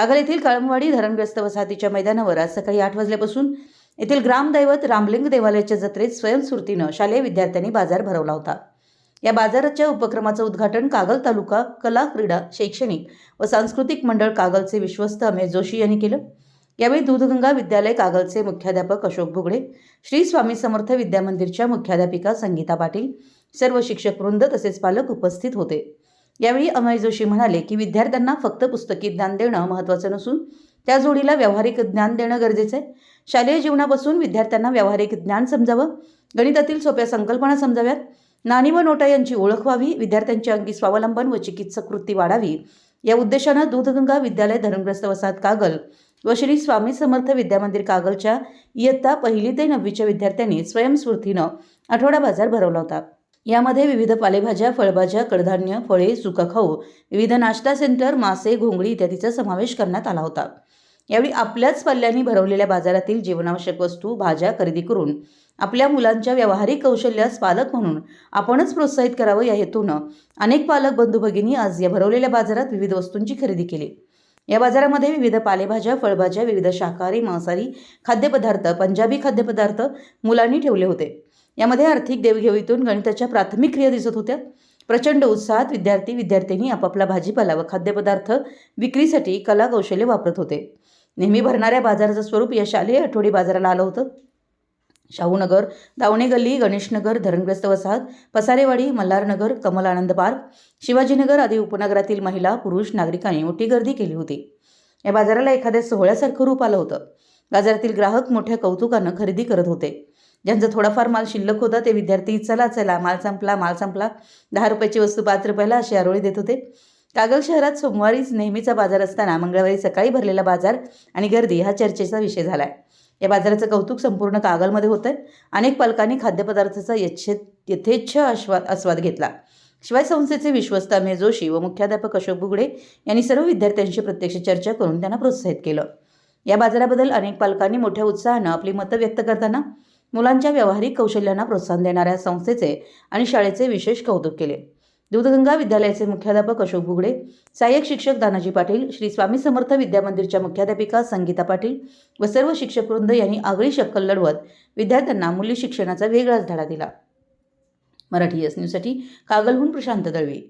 कागल येथील कळमवाडी धरणग्रस्त वसाहतीच्या मैदानावर आज सकाळी आठ वाजल्यापासून येथील ग्रामदैवत रामलिंग देवालयाच्या जत्रेत स्वयंस्फूर्तीनं शालेय विद्यार्थ्यांनी बाजार भरवला होता. या बाजाराच्या उपक्रमाचं उद्घाटन कागल तालुका कला क्रीडा शैक्षणिक व सांस्कृतिक मंडळ कागलचे विश्वस्त अमेश जोशी यांनी केलं. यावेळी दूधगंगा विद्यालय कागलचे मुख्याध्यापक अशोक भुगडे श्री स्वामी समर्थ विद्यामंदिरच्या मुख्याध्यापिका संगीता पाटील सर्व शिक्षक वृंद तसेच पालक उपस्थित होते. यावेळी अमय जोशी म्हणाले की विद्यार्थ्यांना फक्त पुस्तकी ज्ञान देणं महत्त्वाचं नसून त्या जोडीला व्यावहारिक ज्ञान देणं गरजेचं आहे. शालेय जीवनापासून विद्यार्थ्यांना व्यावहारिक ज्ञान समजावं गणितातील सोप्या संकल्पना समजाव्यात. नाणी व नोटा यांची ओळख व्हावी विद्यार्थ्यांची अंगी स्वावलंबन व चिकित्सक वृत्ती वाढावी. या उद्देशानं दूधगंगा विद्यालय धरणग्रस्त वसाहत कागल व श्री स्वामी समर्थ विद्यामंदिर कागलच्या इयत्ता पहिली ते नववीच्या विद्यार्थ्यांनी स्वयंस्फूर्तीनं आठवडा बाजार भरवला होता. यामध्ये विविध पालेभाज्या फळभाज्या कडधान्य फळे सुका खाऊ विविध नाश्ता सेंटर मासे घोंगडी इत्यादीचा समावेश करण्यात आला होता. यावेळी आपल्याच पल्ल्यांनी भरवलेल्या बाजारातील जीवनावश्यक वस्तू भाज्या खरेदी करून आपल्या मुलांच्या व्यावहारिक कौशल्यास पालक म्हणून आपणच प्रोत्साहित करावं या हेतूनं अनेक पालक बंधू भगिनी आज या भरवलेल्या बाजारात विविध वस्तूंची खरेदी केली. या बाजारामध्ये विविध पालेभाज्या फळभाज्या विविध शाकाहारी मांसाहारी खाद्यपदार्थ पंजाबी खाद्यपदार्थ मुलांनी ठेवले होते. यामध्ये आर्थिक देवघेवीतून गणिताच्या प्राथमिक क्रिया दिसत होत्या. प्रचंड उत्साहात विद्यार्थी विद्यार्थ्यांनी आपापला भाजीपाला व खाद्यपदार्थ विक्रीसाठी कला कौशल्य वापरत होते. नेहमी भरणाऱ्या बाजाराचं स्वरूप या शालेय आठवडी बाजाराला आलं होतं. शाहूनगर दावणे गल्ली गणेशनगर धरणग्रस्त वसाहत पसारेवाडी मल्हारनगर कमल आनंद पार्क शिवाजीनगर आदी उपनगरातील महिला पुरुष नागरिकांनी मोठी गर्दी केली होती. या बाजाराला एखाद्या सोहळ्यासारखं रूप आलं होतं. बाजारातील ग्राहक मोठ्या कौतुकानं खरेदी करत होते. ज्यांचा थोडाफार माल शिल्लक होता ते विद्यार्थी चला चला माल संपला माल संपला. दहा रुपयाची वस्तू पाच रुपयाला अशी आरोळी देत होते. कागल शहरात सोमवारीच नेहमीचा बाजार असताना मंगळवारी सकाळी भरलेला बाजार आणि गर्दी हा चर्चेचा विषय झाला आहे या बाजाराचं कौतुक संपूर्ण कागलमध्ये होतं आहे अनेक पालकांनी खाद्यपदार्थाचा यच्छे यथेच्छ आस्वाद आस्वाद घेतला. शिवाय संस्थेचे विश्वस्त अमेय जोशी व मुख्याध्यापक अशोक बुगडे यांनी सर्व विद्यार्थ्यांशी प्रत्यक्ष चर्चा करून त्यांना प्रोत्साहित केलं. या बाजाराबद्दल अनेक पालकांनी मोठ्या उत्साहानं आपली मतं व्यक्त करताना मुलांच्या व्यावहारिक कौशल्यांना प्रोत्साहन देणाऱ्या संस्थेचे आणि शाळेचे विशेष कौतुक केले. दूधगंगा विद्यालयाचे मुख्याध्यापक अशोक बुगडे सहाय्यक शिक्षक दानाजी पाटील श्री स्वामी समर्थ विद्यामंदिरच्या मुख्याध्यापिका संगीता पाटील व सर्व शिक्षकवृंद यांनी आगळी शक्कल लढवत विद्यार्थ्यांना मूल्य शिक्षणाचा वेगळाच धडा दिला. मराठी एस न्यूजसाठी कागलहून प्रशांत दळवी.